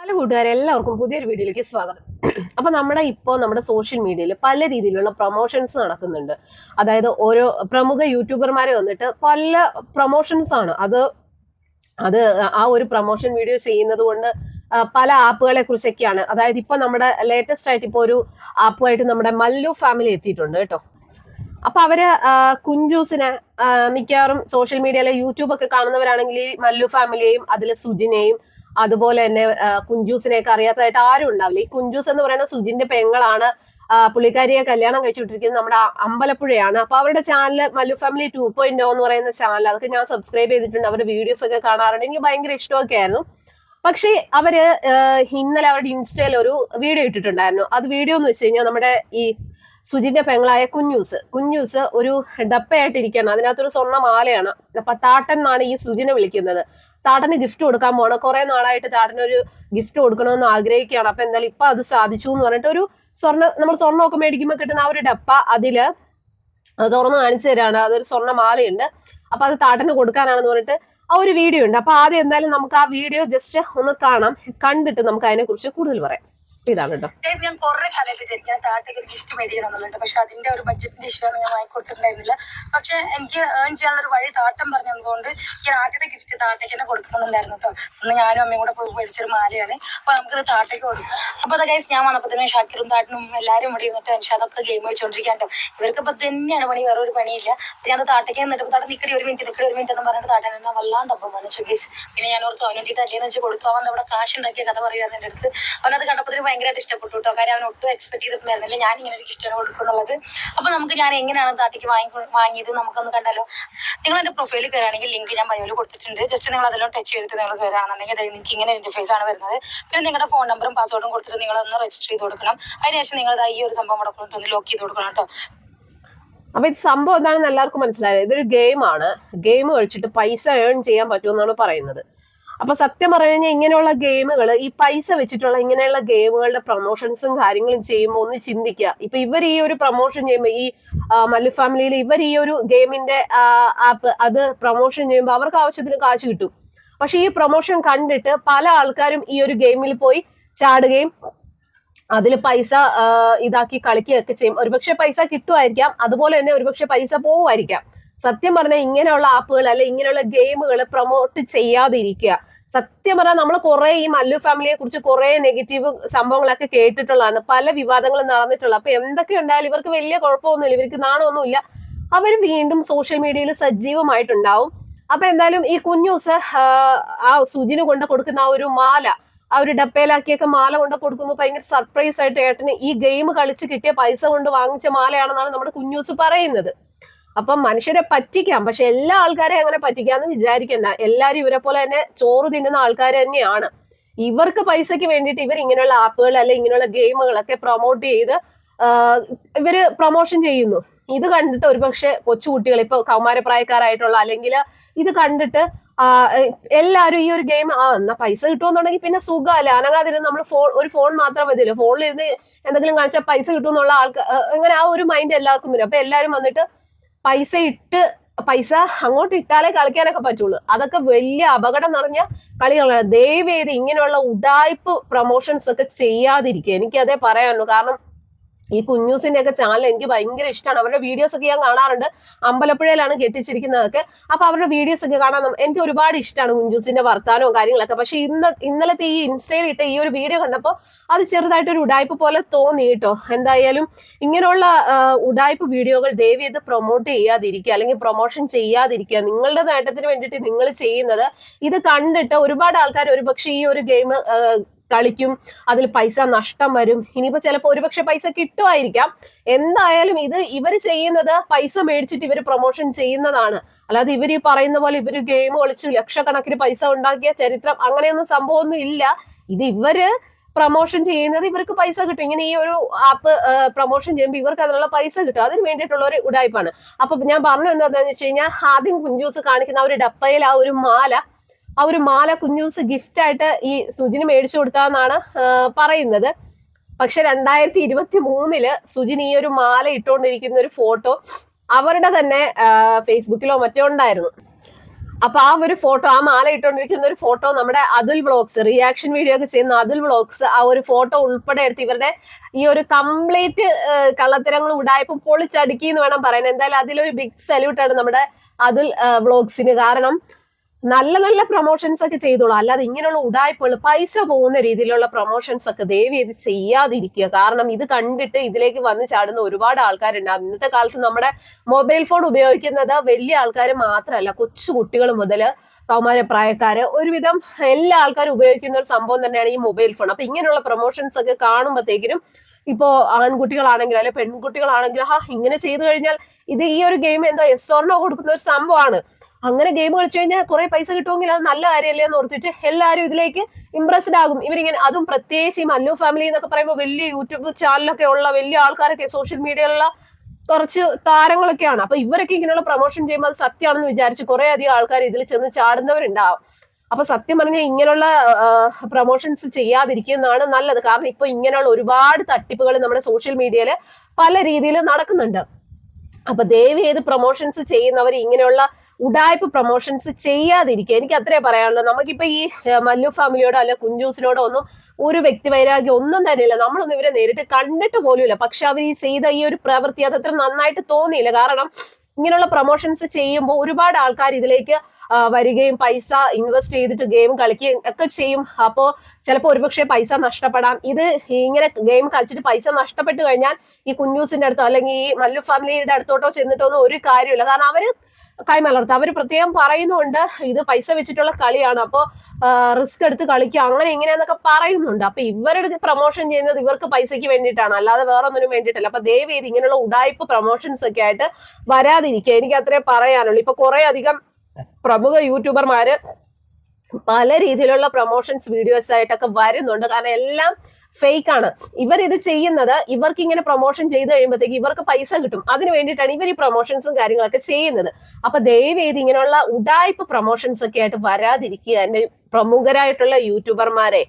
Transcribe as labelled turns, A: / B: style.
A: Hello കൂട്ടുകാരെ എല്ലാവർക്കും പുതിയൊരു വീഡിയോയിലേക്ക് സ്വാഗതം. അപ്പൊ നമ്മുടെ ഇപ്പോ നമ്മുടെ സോഷ്യൽ മീഡിയയിൽ പല രീതിയിലുള്ള പ്രൊമോഷൻസ് നടക്കുന്നുണ്ട്. അതായത് ഓരോ പ്രമുഖ യൂട്യൂബർമാരെ വന്നിട്ട് പല പ്രൊമോഷൻസ് ആണ്. അത് അത് ആ ഒരു പ്രൊമോഷൻ വീഡിയോ ചെയ്യുന്നത് കൊണ്ട് പല ആപ്പുകളെ കുറിച്ചൊക്കെയാണ്. അതായത് ഇപ്പൊ നമ്മുടെ ലേറ്റസ്റ്റ് ആയിട്ട് ഇപ്പോ ഒരു ആപ്പുമായിട്ട് നമ്മുടെ മല്ലു ഫാമിലി എത്തിയിട്ടുണ്ട് കേട്ടോ. അപ്പൊ അവർ കുഞ്ചൂസിനെ മിക്കവാറും സോഷ്യൽ മീഡിയയിലെ യൂട്യൂബ് ഒക്കെ കാണുന്നവരാണെങ്കിൽ മല്ലു ഫാമിലിയെയും അതിലെ സുജിനെയും അതുപോലെ തന്നെ കുഞ്ചൂസിനെയൊക്കെ അറിയാത്തതായിട്ട് ആരും ഉണ്ടാവില്ല. ഈ കുഞ്ചൂസ് എന്ന് പറയുന്ന സുജിന്റെ പെങ്ങളാണ് പുള്ളിക്കാരിയെ കല്യാണം കഴിച്ചുവിട്ടിരിക്കുന്നത് നമ്മുടെ അമ്പലപ്പുഴയാണ്. അപ്പൊ അവരുടെ channel Mallu family two point എന്ന് പറയുന്ന ചാനൽ അതൊക്കെ ഞാൻ സബ്സ്ക്രൈബ് ചെയ്തിട്ടുണ്ട്. അവരുടെ വീഡിയോസ് ഒക്കെ കാണാറുണ്ട്. എനിക്ക് ഭയങ്കര ഇഷ്ടമൊക്കെ ആയിരുന്നു. പക്ഷേ അവർ ഇന്നലെ അവരുടെ ഇൻസ്റ്റയിൽ ഒരു വീഡിയോ ഇട്ടിട്ടുണ്ടായിരുന്നു. അത് വീഡിയോ എന്ന് വെച്ച് കഴിഞ്ഞാൽ നമ്മുടെ ഈ സുജിന്റെ പെങ്ങളായ കുഞ്ഞൂസ്. കുഞ്ഞൂസ് ഒരു ഡപ്പയായിട്ടിരിക്കുകയാണ്. അതിനകത്തൊരു സ്വർണ മാലയാണ്. അപ്പൊ താട്ടൻ എന്നാണ് ഈ സുജിനെ വിളിക്കുന്നത്. താട്ടന് ഗിഫ്റ്റ് കൊടുക്കാൻ പോകണം കുറെ നാളായിട്ട് താട്ടനൊരു ഗിഫ്റ്റ് കൊടുക്കണമെന്ന് ആഗ്രഹിക്കുകയാണ്. അപ്പൊ എന്തായാലും ഇപ്പൊ അത് സാധിച്ചു എന്ന് പറഞ്ഞിട്ട് ഒരു സ്വർണ നമ്മൾ സ്വർണമൊക്കെ മേടിക്കുമ്പോൾ കിട്ടുന്ന ആ ഒരു ഡപ്പ അതിൽ അത് തുറന്ന് കാണിച്ചു തരാണ്. അതൊരു സ്വർണ മാലയുണ്ട്. അപ്പൊ അത് താട്ടന് കൊടുക്കാനാണെന്ന് പറഞ്ഞിട്ട് ആ ഒരു വീഡിയോ ഉണ്ട്. അപ്പൊ ആദ്യം എന്തായാലും നമുക്ക് ആ വീഡിയോ ജസ്റ്റ് ഒന്ന് കാണാം. കണ്ടിട്ട് നമുക്ക് അതിനെ കുറിച്ച് കൂടുതൽ പറയാം. ഇതാണ് കേട്ടോ
B: ഞാൻ കുറെ കാലമായിട്ട് വിചാരിക്കാൻ താട്ടയ്ക്ക് ഒരു ഗിഫ്റ്റ് മേടിക്കണം എന്നുള്ളത് പക്ഷെ അതിന്റെ ഒരു ബഡ്ജറ്റിന്റെ ഇഷ്യൂ ആണ് ഞാൻ വാങ്ങിക്കൊടുത്തിട്ടുണ്ടായിരുന്നില്ല പക്ഷെ എനിക്ക് ഏൺ ചെയ്യാനുള്ള ഒരു വഴി താട്ടം പറഞ്ഞതുകൊണ്ട് ഞാൻ ആദ്യത്തെ ഗിഫ്റ്റ് താട്ടയ്ക്ക് തന്നെ കൊടുക്കുന്നുണ്ടായിരുന്നു കേട്ടോ അന്ന് ഞാനും അമ്മയും കൂടെ പോയി മേടിച്ചൊരു മാലയാണ്. അപ്പൊ നമുക്കിത് താട്ടയ്ക്ക് കൊടുക്കും. അപ്പൊ അത് ഗൈസ് ഞാൻ വന്നപ്പോ തന്നെ ഷാക്കിറും താട്ടനും എല്ലാവരും ഇവിടെ ഇരുന്നിട്ട് അതൊക്കെ ഗെയിം കളിച്ചോണ്ടിരിക്കാൻ കേട്ടോ ഇവർക്ക് ഇപ്പൊ തന്നെയാണ് പണി വേറെ ഒരു പണിയില്ല ഞാൻ താട്ടയ്ക്ക് നിന്നിട്ട് താട്ട നിക്കടി ഒരു മിനിറ്റ് നിക്കടി ഒരു മിനിറ്റ് എന്ന് പറഞ്ഞിട്ട് താട്ടൻ എന്നെ വല്ലാണ്ട് അപ്പം വന്നു ഗൈസ് പിന്നെ ഞാൻ ഓർത്ത് അവൻ വേണ്ടിയിട്ട് അല്ലേന്ന് വെച്ച് കൊടുത്തു? അവൻ അവിടെ കാശ് ഉണ്ടാക്കിയ കഥ പറയുക എന്റെ അടുത്ത്. അവനത് കണ്ടപ്പോൾ ഭയങ്കരമായിട്ട് ഇഷ്ടപ്പെട്ടു കേട്ടോ. കാര്യം അവൻ ഒട്ടും എക്സ്പെക്ട് ചെയ്തിട്ടുണ്ടായിരുന്നില്ല. ഞാൻ ഇങ്ങനെ ഒരു ഗിഫ്റ്റ് കൊടുക്കും എന്നുള്ളത് അപ്പൊ നമുക്ക് ഞാൻ എങ്ങനെയാണ് താട്ടിക്ക് വാങ്ങി വാങ്ങിയത് നമുക്കൊന്ന് കണ്ടാലോ? നിങ്ങൾ എന്റെ പ്രൊഫൈലിൽ കയറുകയാണെങ്കിൽ ലിങ്ക് ഞാൻ ബയോയിൽ കൊടുത്തിട്ടുണ്ട്. ജസ്റ്റ് നിങ്ങൾ അതെല്ലാം ടച്ച് ചെയ്തിട്ട് നിങ്ങൾ കയറുകയാണെന്നുണ്ടെങ്കിൽ അതായത് നിങ്ങൾക്ക് ഇങ്ങനെ ഇന്റർഫേസ് ആണ് വരുന്നത്. പിന്നെ നിങ്ങളുടെ ഫോൺ നമ്പറും പാസ്വേഡും കൊടുത്തിട്ട് നിങ്ങൾ ഒന്ന് രജിസ്റ്റർ ചെയ്ത് കൊടുക്കണം. അതിനുശേഷം നിങ്ങൾ ഈ ഒരു സംഭവം കൊണ്ടിട്ട് ഒന്ന് ലോക്ക് ചെയ്ത് കൊടുക്കണം കേട്ടോ.
A: അപ്പൊ ഇത് സംഭവം എന്താണെന്ന് എല്ലാവർക്കും മനസ്സിലായത് ഇതൊരു ഗെയിമാണ് ഗെയിം കളിച്ചിട്ട് പൈസ ഏൺ ചെയ്യാൻ പറ്റുമെന്നാണ് പറയുന്നത്. അപ്പൊ സത്യം പറഞ്ഞു കഴിഞ്ഞാൽ ഇങ്ങനെയുള്ള ഗെയിമുകൾ ഈ പൈസ വെച്ചിട്ടുള്ള ഇങ്ങനെയുള്ള ഗെയിമുകളുടെ പ്രൊമോഷൻസും കാര്യങ്ങളും ചെയ്യുമ്പോൾ ഒന്ന് ചിന്തിക്കുക ഇപ്പൊ ഇവർ ഈ ഒരു പ്രൊമോഷൻ ചെയ്യുമ്പോൾ ഈ മല്ലു ഫാമിലിയിൽ ഇവർ ഈ ഒരു ഗെയിമിന്റെ ആപ്പ് അത് പ്രൊമോഷൻ ചെയ്യുമ്പോൾ അവർക്ക് ആവശ്യത്തിന് കാശ് കിട്ടും. പക്ഷെ ഈ പ്രൊമോഷൻ കണ്ടിട്ട് പല ആൾക്കാരും ഈ ഒരു ഗെയിമിൽ പോയി ചാടുകയും അതിൽ പൈസ ഇതാക്കി കളിക്കുകയൊക്കെ ചെയ്യും. ഒരുപക്ഷെ പൈസ കിട്ടുമായിരിക്കാം. അതുപോലെ തന്നെ ഒരുപക്ഷെ പൈസ പോവുമായിരിക്കാം. സത്യം പറഞ്ഞാൽ ഇങ്ങനെയുള്ള ആപ്പുകൾ അല്ലെ ഇങ്ങനെയുള്ള ഗെയിമുകൾ പ്രൊമോട്ട് ചെയ്യാതിരിക്കുക. സത്യം പറഞ്ഞാൽ നമ്മൾ കുറെ ഈ മല്ലു ഫാമിലിയെ കുറിച്ച് കുറെ നെഗറ്റീവ് സംഭവങ്ങളൊക്കെ കേട്ടിട്ടുള്ളതാണ്. പല വിവാദങ്ങളും നടന്നിട്ടുള്ള. അപ്പൊ എന്തൊക്കെ ഉണ്ടായാലും ഇവർക്ക് വലിയ കുഴപ്പമൊന്നുമില്ല. ഇവർക്ക് നാണമൊന്നുമില്ല. അവർ വീണ്ടും സോഷ്യൽ മീഡിയയിൽ സജീവമായിട്ടുണ്ടാവും. അപ്പൊ എന്തായാലും ഈ കുഞ്ഞൂസ് ആ, സുജിന് കൊണ്ട് കൊടുക്കുന്ന ആ ഒരു മാല ആ ഒരു ഡപ്പയിലാക്കിയൊക്കെ മാല കൊണ്ട് കൊടുക്കുന്നു. ഭയങ്കര സർപ്രൈസ് ആയിട്ട് ഏട്ടന് ഈ ഗെയിം കളിച്ച് കിട്ടിയ പൈസ കൊണ്ട് വാങ്ങിച്ച മാലയാണെന്നാണ് നമ്മുടെ കുഞ്ഞൂസ് പറയുന്നത്. അപ്പം മനുഷ്യരെ പറ്റിക്കാം. പക്ഷെ എല്ലാ ആൾക്കാരെയും അങ്ങനെ പറ്റിക്കാന്ന് വിചാരിക്കണ്ട. എല്ലാരും ഇവരെ പോലെ തന്നെ ചോറ് തിന്നുന്ന ആൾക്കാർ തന്നെയാണ്. ഇവർക്ക് പൈസയ്ക്ക് വേണ്ടിയിട്ട് ഇവർ ഇങ്ങനെയുള്ള ആപ്പുകൾ അല്ലെ ഇങ്ങനെയുള്ള ഗെയിമുകളൊക്കെ പ്രൊമോട്ട് ചെയ്ത് ഇവർ പ്രൊമോഷൻ ചെയ്യുന്നു. ഇത് കണ്ടിട്ട് ഒരുപക്ഷെ കൊച്ചുകുട്ടികൾ ഇപ്പൊ കൗമാരപ്രായക്കാരായിട്ടുള്ള അല്ലെങ്കിൽ ഇത് കണ്ടിട്ട് എല്ലാവരും ഈ ഒരു ഗെയിം ആ എന്നാ പൈസ കിട്ടുമെന്നുണ്ടെങ്കിൽ പിന്നെ സുഖമല്ല. അനങ്ങാതിരുന്ന് നമ്മൾ ഫോൺ ഒരു ഫോൺ മാത്രം മതിയല്ലോ. ഫോണിലിരുന്ന് എന്തെങ്കിലും കാണിച്ചാൽ പൈസ കിട്ടുമെന്നുള്ള ആൾക്കാർ അങ്ങനെ ആ ഒരു മൈൻഡ് എല്ലാവർക്കും വരും. അപ്പൊ എല്ലാവരും വന്നിട്ട് പൈസ ഇട്ട് പൈസ അങ്ങോട്ട് ഇട്ടാലേ കളിക്കാനൊക്കെ പറ്റുള്ളൂ. അതൊക്കെ വലിയ അപകടം നിറഞ്ഞ കളികളാണ്. ദയവ് ചെയ്ത് ഇങ്ങനെയുള്ള ഉടായ്പ് പ്രൊമോഷൻസ് ഒക്കെ ചെയ്യാതിരിക്കുക. എനിക്കതേ പറയാനുള്ളൂ. കാരണം ഈ കുഞ്ഞൂസിന്റെ ഒക്കെ ചാനൽ എനിക്ക് ഭയങ്കര ഇഷ്ടമാണ് അവരുടെ വീഡിയോസ് ഒക്കെ ഞാൻ കാണാറുണ്ട്. അമ്പലപ്പുഴയിലാണ് കെട്ടിച്ചിരിക്കുന്നതൊക്കെ. അപ്പൊ അവരുടെ വീഡിയോസ് ഒക്കെ കാണാൻ എനിക്ക് ഒരുപാട് ഇഷ്ടമാണ് കുഞ്ചൂസിന്റെ വർത്താനവും കാര്യങ്ങളൊക്കെ. പക്ഷെ ഇന്ന് ഇന്നലത്തെ ഈ ഇൻസ്റ്റയിൽ ഇട്ട ഈ ഒരു വീഡിയോ കണ്ടപ്പോൾ അത് ചെറുതായിട്ട് ഒരു ഉടായ്പ പോലെ തോന്നി കേട്ടോ. എന്തായാലും ഇങ്ങനെയുള്ള ഉടായ്പ വീഡിയോകൾ ദയവ് ചെയ്ത് പ്രൊമോട്ട് ചെയ്യാതിരിക്കുക. അല്ലെങ്കിൽ പ്രൊമോഷൻ ചെയ്യാതിരിക്കുക. നിങ്ങളുടെ നേട്ടത്തിന് വേണ്ടിയിട്ട് നിങ്ങൾ ചെയ്യുന്നത്. ഇത് കണ്ടിട്ട് ഒരുപാട് ആൾക്കാർ ഒരുപക്ഷെ ഈ ഒരു ഗെയിം കളിക്കും അതിൽ പൈസ നഷ്ടം വരും. ഇനിയിപ്പോ ചിലപ്പോൾ ഒരുപക്ഷെ പൈസ കിട്ടുമായിരിക്കാം. എന്തായാലും ഇത് ഇവർ ചെയ്യുന്നത് പൈസ മേടിച്ചിട്ട് ഇവർ പ്രൊമോഷൻ ചെയ്യുന്നതാണ്. അല്ലാതെ ഇവർ ഈ പറയുന്ന പോലെ ഇവർ ഗെയിം കളിച്ച് ലക്ഷക്കണക്കിന് പൈസ ഉണ്ടാക്കിയ ചരിത്രം അങ്ങനെയൊന്നും സംഭവമൊന്നും ഇല്ല. ഇത് ഇവർ പ്രൊമോഷൻ ചെയ്യുന്നത് ഇവർക്ക് പൈസ കിട്ടും. ഇങ്ങനെ ഈ ഒരു ആപ്പ് പ്രൊമോഷൻ ചെയ്യുമ്പോൾ ഇവർക്ക് അതിനുള്ള പൈസ കിട്ടും. അതിന് വേണ്ടിയിട്ടുള്ള ഒരു ഉടായ്പാണ്. അപ്പൊ ഞാൻ പറഞ്ഞു എന്താണെന്ന് വെച്ച് കഴിഞ്ഞാൽ ആദ്യം കുഞ്ചൂസ് കാണിക്കുന്ന ആ ഒരു ഡപ്പയിൽ ആ ഒരു മാല ആ ഒരു മാല കുഞ്ഞൂസ് ഗിഫ്റ്റ് ആയിട്ട് ഈ സുജിന് മേടിച്ചു കൊടുത്താന്നാണ് പറയുന്നത്. പക്ഷെ രണ്ടായിരത്തി ഇരുപത്തി മൂന്നിൽ സുജിൻ ഈ ഒരു മാല ഇട്ടുകൊണ്ടിരിക്കുന്ന ഒരു ഫോട്ടോ അവരുടെ തന്നെ ഫേസ്ബുക്കിലോ മറ്റോ ഉണ്ടായിരുന്നു. അപ്പൊ ആ ഒരു ഫോട്ടോ ആ മാല ഇട്ടുകൊണ്ടിരിക്കുന്ന ഒരു ഫോട്ടോ നമ്മുടെ അതുൽ വ്ളോഗ്സ് റിയാക്ഷൻ വീഡിയോ ഒക്കെ ചെയ്യുന്ന അതുൽ വ്ളോഗ്സ് ആ ഒരു ഫോട്ടോ ഉൾപ്പെടെ എടുത്ത് ഇവരുടെ ഈ ഒരു കംപ്ലീറ്റ് കള്ളത്തരങ്ങൾ ഉടായ്പ പൊളിച്ചടുക്കി എന്ന് വേണം പറയാൻ. എന്തായാലും അതിലൊരു ബിഗ് സല്യൂട്ടാണ് നമ്മുടെ അതുൽ വ്ളോഗ്സിന് കാരണം നല്ല നല്ല പ്രൊമോഷൻസ് ഒക്കെ ചെയ്തോളൂ. അല്ലാതെ ഇങ്ങനെയുള്ള ഉടായ്പകൾ പൈസ പോകുന്ന രീതിയിലുള്ള പ്രൊമോഷൻസ് ഒക്കെ ദയവ് ഇത് ചെയ്യാതിരിക്കുക. കാരണം ഇത് കണ്ടിട്ട് ഇതിലേക്ക് വന്ന് ചാടുന്ന ഒരുപാട് ആൾക്കാരുണ്ടാവും ഇന്നത്തെ കാലത്ത് നമ്മുടെ മൊബൈൽ ഫോൺ ഉപയോഗിക്കുന്നത് വലിയ ആൾക്കാർ മാത്രമല്ല കൊച്ചു കുട്ടികൾ മുതൽ കൗമാര പ്രായക്കാര് ഒരുവിധം എല്ലാ ആൾക്കാരും ഉപയോഗിക്കുന്ന ഒരു സംഭവം തന്നെയാണ് ഈ മൊബൈൽ ഫോൺ അപ്പൊ ഇങ്ങനെയുള്ള പ്രൊമോഷൻസ് ഒക്കെ കാണുമ്പോഴത്തേക്കിനും ഇപ്പോ ആൺകുട്ടികളാണെങ്കിലും അല്ലെ പെൺകുട്ടികളാണെങ്കിലും ഹാ ഇങ്ങനെ ചെയ്തു കഴിഞ്ഞാൽ ഇത് ഈ ഒരു ഗെയിം എന്താ എസ് ഓർണോ കൊടുക്കുന്ന ഒരു സംഭവമാണ്. അങ്ങനെ ഗെയിം കളിച്ചു കഴിഞ്ഞാൽ കുറെ പൈസ കിട്ടുമെങ്കിൽ അത് നല്ല കാര്യമല്ലേ എന്ന് ഓർത്തിട്ട് എല്ലാവരും ഇതിലേക്ക് ഇംപ്രസ്ഡ് ആകും. ഇവരിങ്ങനെ അതും പ്രത്യേകിച്ച് ഈ മല്ലു ഫാമിലി എന്നൊക്കെ പറയുമ്പോൾ വലിയ യൂട്യൂബ് ചാനലൊക്കെ ഉള്ള വലിയ ആൾക്കാരൊക്കെ സോഷ്യൽ മീഡിയയിലുള്ള കുറച്ച് താരങ്ങളൊക്കെയാണ്. അപ്പൊ ഇവരൊക്കെ ഇങ്ങനെയുള്ള പ്രൊമോഷൻ ചെയ്യുമ്പോൾ അത് സത്യമാണെന്ന് വിചാരിച്ച് കുറെ അധികം ആൾക്കാർ ഇതിൽ ചെന്ന് ചാടുന്നവരുണ്ടാവും. അപ്പൊ സത്യം പറഞ്ഞാൽ ഇങ്ങനെയുള്ള പ്രൊമോഷൻസ് ചെയ്യാതിരിക്കുന്നതാണ് നല്ലത്. കാരണം ഇപ്പൊ ഇങ്ങനെയുള്ള ഒരുപാട് തട്ടിപ്പുകൾ നമ്മുടെ സോഷ്യൽ മീഡിയയിൽ പല രീതിയിൽ നടക്കുന്നുണ്ട്. അപ്പൊ ദയവ് ചെയ്ത് പ്രൊമോഷൻസ് ചെയ്യുന്നവർ ഇങ്ങനെയുള്ള ഉടായ്പ പ്രൊമോഷൻസ് ചെയ്യാതിരിക്കുക. എനിക്ക് അത്രേ പറയാനുള്ളൂ. നമുക്കിപ്പോൾ ഈ മല്ലു ഫാമിലിയോടോ അല്ലെ കുഞ്ചൂസിനോടോ ഒന്നും ഒരു വ്യക്തി വൈരാഗ്യം ഒന്നും ഇല്ല നമ്മളൊന്നും ഇവരെ നേരിട്ട് കണ്ടിട്ട് പോലുമില്ല. പക്ഷെ അവർ ഈ ചെയ്ത ഈ ഒരു പ്രവൃത്തി അതത്ര നന്നായിട്ട് തോന്നിയില്ല. കാരണം ഇങ്ങനെയുള്ള പ്രൊമോഷൻസ് ചെയ്യുമ്പോൾ ഒരുപാട് ആൾക്കാർ ഇതിലേക്ക് വരികയും പൈസ ഇൻവെസ്റ്റ് ചെയ്തിട്ട് ഗെയിം കളിക്കുകയും ഒക്കെ ചെയ്യും. അപ്പോൾ ചിലപ്പോൾ ഒരുപക്ഷെ പൈസ നഷ്ടപ്പെടാം. ഇത് ഇങ്ങനെ ഗെയിം കളിച്ചിട്ട് പൈസ നഷ്ടപ്പെട്ടു കഴിഞ്ഞാൽ ഈ കുഞ്ഞൂസിന്റെ അടുത്തോ അല്ലെങ്കിൽ ഈ മല്ലു ഫാമിലിയുടെ അടുത്തോട്ടോ ചെന്നിട്ടോ ഒന്നും ഒരു കാര്യമില്ല കാരണം അവർ കൈമലർത്തും. അവർ പ്രത്യേകം പറയുന്നുണ്ട് ഇത് പൈസ വെച്ചിട്ടുള്ള കളിയാണ് അപ്പോൾ റിസ്ക് എടുത്ത് കളിക്കുക അങ്ങനെ എങ്ങനെയാന്നൊക്കെ പറയുന്നുണ്ട്. അപ്പൊ ഇവരുടെ പ്രൊമോഷൻ ചെയ്യുന്നത് ഇവർക്ക് പൈസയ്ക്ക് വേണ്ടിയിട്ടാണ് അല്ലാതെ വേറെ ഒന്നിനും വേണ്ടിയിട്ടല്ല. അപ്പൊ ദയവ് ചെയ്ത് ഇങ്ങനെയുള്ള ഉടായ്പ പ്രൊമോഷൻസ് ഒക്കെ ആയിട്ട് വരാതിരിക്കുക. എനിക്ക് അത്രേ പറയാനുള്ളൂ. ഇപ്പൊ കുറെ അധികം പ്രമുഖ യൂട്യൂബർമാര് പല രീതിയിലുള്ള പ്രൊമോഷൻസ് വീഡിയോസ് ആയിട്ടൊക്കെ വരുന്നുണ്ട്. കാരണം എല്ലാം ഫേക്ക് ആണ് ഇവർ ഇത് ചെയ്യുന്നത് ഇവർക്ക് ഇങ്ങനെ പ്രൊമോഷൻ ചെയ്ത് കഴിയുമ്പോഴത്തേക്ക് ഇവർക്ക് പൈസ കിട്ടും. അതിന് വേണ്ടിയിട്ടാണ് ഇവർ ഈ പ്രൊമോഷൻസും കാര്യങ്ങളൊക്കെ ചെയ്യുന്നത്. അപ്പൊ ദയവേദി ഇങ്ങനെയുള്ള ഉടായ്പ പ്രൊമോഷൻസ് ഒക്കെ ആയിട്ട് വരാതിരിക്കുക. എന്റെ പ്രമുഖരായിട്ടുള്ള യൂട്യൂബർമാരെ